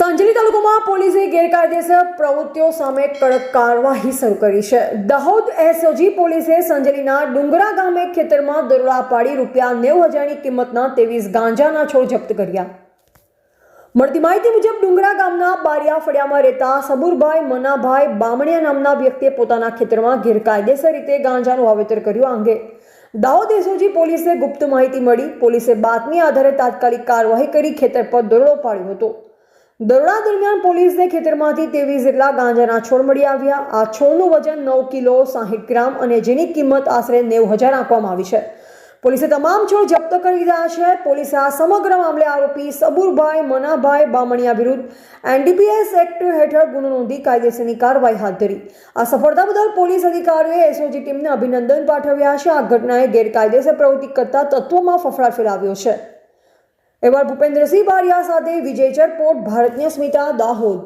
સાંજલી તાલુકામાં પોલીસે ગેરકાયદેસર પ્રવૃત્તિઓ સામે કડક કાર્યવાહી શરૂ કરી છે. દાહોદ એસઓજી પોલીસે સંજલીના ડુંગરા ગામે ખેતરમાં દરોડા પાડી રૂપિયા નેવું હજારની કિંમતના ત્રેવીસ ગાંજાના છોડ જપ્ત કર્યા. મળતી માહિતી મુજબ ડુંગરા ગામના બારિયા ફળિયામાં રહેતા સબુરભાઈ મનાભાઈ બામણિયા નામના વ્યક્તિએ પોતાના ખેતરમાં ગેરકાયદેસર રીતે ગાંજાનું વાવેતર કર્યું આ અંગે દાહોદ એસઓજી પોલીસે ગુપ્ત માહિતી મળી પોલીસે બાતમી આધારે તાત્કાલિક કાર્યવાહી કરી ખેતર પર દરોડો પાડ્યો હતો. દરોડા દરમિયાન પોલીસને ખેતરમાંથી ત્રેવીસ જેટલા ગાંજાના છોડ મળી આવ્યા. આ છોડનું વજન નવ કિલો સાહીઠ ગ્રામ અને જેની કિંમત આશરે નેવું હજાર આપવામાં આવી છે. પોલીસે તમામ છોડ જપ્ત કરી લીધા છે. પોલીસે આ સમગ્ર મામલે આરોપી સબુરભાઈ મનાભાઈ બામણિયા વિરુદ્ધ એનડીપીએસ એક્ટ હેઠળ ગુનો નોંધી કાયદેસરની કાર્યવાહી હાથ ધરી. આ સફળતા બદલ પોલીસ અધિકારીઓએ એસઓજી ટીમને અભિનંદન પાઠવ્યા છે. આ ઘટનાએ ગેરકાયદેસર પ્રવૃત્તિ કરતા તત્વોમાં ફફડાટ ફેલાવ્યો છે. એવા ભૂપેન્દ્રસિંહ બારિયા સાથે વિજય ચરપોટ ભારતીય સ્મિતા દાહોદ.